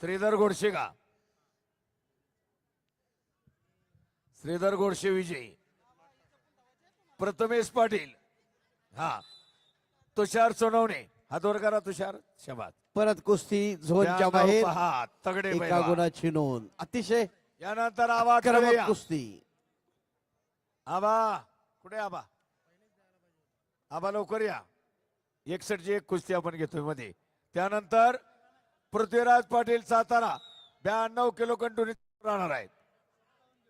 श्रीधर गोडसे का? श्रीधर गोडसे विजयी. प्रथमेश पाटील. हा. तुषार सोनवणे. हात वर करा तुषार. शबाद. परत कुस्ती झोनच्या बाहेर. पहा. तगडे एका पैलवान. गुणाची नोंद. अतिशय यानंतर आक्रमक ठरवूया. कुस्ती. आबा. कुठे आबा? आबा लवकर या. एकसष्टची एक कुस्ती आपण घेतोयमध्ये. त्यानंतर पृथ्वीराज पाटील सातारा ब्याण्णव किलो कंटुनी राहणार आहेत.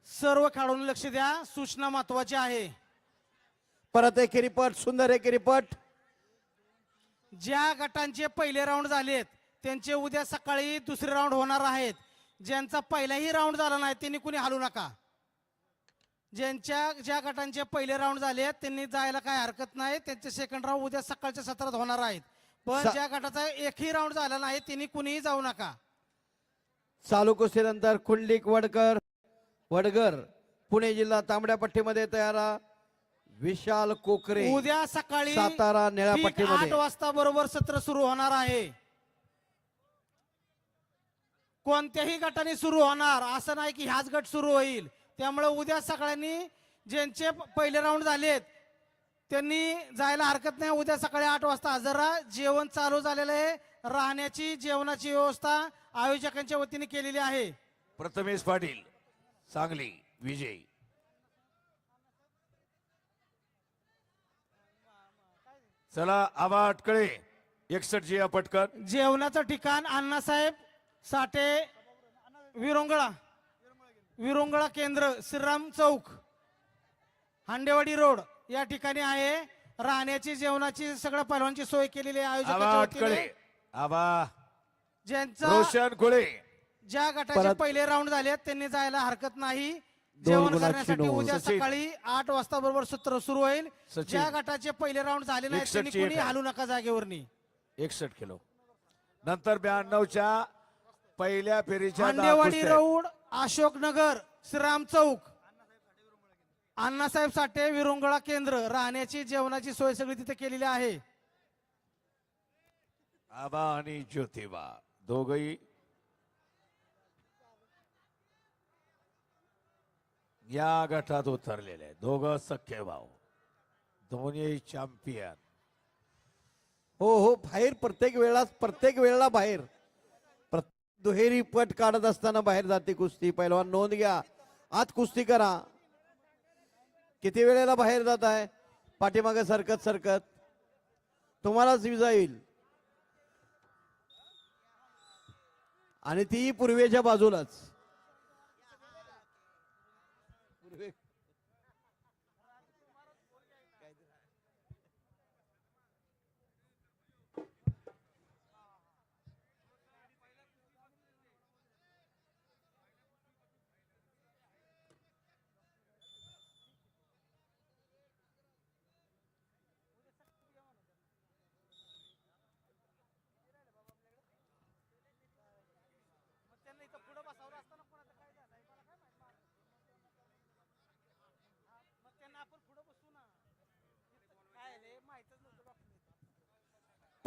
सर्व खेळाडूंनी लक्ष द्या. सूचना महत्वाची आहे. परत एकेरी पट सुंदर एकेरी पट ज्या गटांचे पहिले राऊंड झालेत त्यांचे उद्या सकाळी दुसरे राऊंड होणार आहेत. ज्यांचा पहिलाही राऊंड झाला नाही त्यांनी कुणी हलू नका. ज्यांच्या ज्या गटांचे पहिले राऊंड झालेत त्यांनी जायला काय हरकत नाही. त्यांचे सेकंड राऊंड उद्या सकाळच्या सत्रात होणार आहेत. पण सा- ज्या गटाचा एकही राऊंड झाला नाही त्यांनी कुणीही जाऊ नका. चालू कुस्तीनंतर कुंडलिक वडकर वडगर पुणे जिल्हा तांबड्या पट्टीमध्ये तयार विशाल कोकरे उद्या सकाळी सातारा निळ्या ठीक पट्टीमध्ये. आठ वाजता बरोबर सत्र सुरू होणार आहे. कोणत्याही गटाने सुरू होणार असं नाही की ह्याच गट सुरू होईल. त्यामुळे उद्या सगळ्यांनी ज्यांचे प- पहिले राऊंड झालेत त्यांनी जायला हरकत नाही. उद्या सकाळी आठ वाजता हजर राहा जेवण चालू झालेलं आहे. राहण्याची जेवणाची व्यवस्था आयोजकांच्या वतीने केलेली आहे. प्रथमेश पाटील सांगली विजयी. चला आबा अटकळे एकसष्ट जी या पटकन जेवणाचं ठिकाण अण्णासाहेब साठे विरोंगळा विरोंगळा केंद्र श्रीराम चौक हांडेवाडी रोड. या ठिकाणी आहे राहण्याची जेवणाची सगळ्या पैलवानची सोय केलेली आहे आबा आयोजकांच्या अटकळे वतीने. आबा ज्यांचा रोशन कुळे ज्या गटाचे परत- पहिले राऊंड झाले त्यांनी जायला हरकत नाही जेवण गुणाची करण्यासाठी नोंद. उद्या सचिन. सकाळी आठ वाजता बरोबर सत्र सुरू होईल सचिन. ज्या गटाचे पहिले राऊंड झाले नाही त्यांनी कोणी एक आहे. हलू नका जागेवरनी एकसष्ट किलो नंतर ब्याण्णवच्या पहिल्या फेरीच्या दहा कुस्त्या. रोड अशोकनगर श्रीराम चौक अण्णासाहेब साठे विरुंगळा केंद्र राहण्याची जेवणाची सोय सगळी तिथे केलेली आहे. आबा आणि ज्योतिबा दोघही या गटात उतरलेले आहेत. दोघं सख्खे भाऊ दोन्ही चॅम्पियन. हो हो बाहेर प्रत्येक वेळा प्रत्येक वेळेला बाहेर. प्रत्येक दुहेरी पट काढत असताना बाहेर जाते कुस्ती. पहिलवान नोंद घ्या. आत कुस्ती करा. किती वेळेला बाहेर जात आहे? पाठीमागे सरकत सरकत. तुम्हालाच विजा येईल. आणि ती पूर्वेच्या बाजूलाच.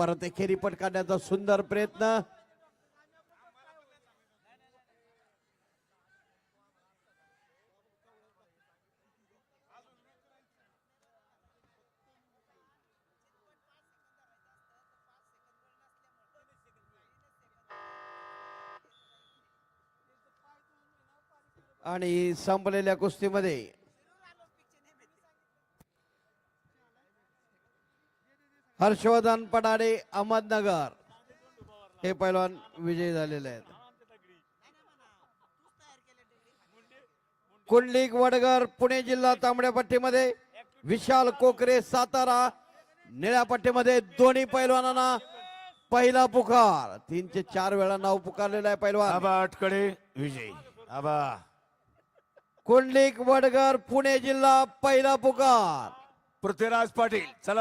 परत एकेरी पट काढण्याचा सुंदर प्रयत्न. आणि संपलेल्या कुस्तीमध्ये हर्षवर्धन पडाडे अहमदनगर. हे पैलवान विजयी झालेले आहेत. कुंडलिक वडगर पुणे जिल्हा तांबड्या पट्टीमध्ये विशाल कोकरे सातारा निळ्या पट्टीमध्ये दोन्ही पैलवानांना पहिला पुकार. तीनचे चार वेळा नाव पुकारलेलं आहे पैलवान. आबा अटकडे विजयी. आबा. कुंडलिक वडगर पुणे जिल्हा पहिला पुकार. पृथ्वीराज पाटील चला.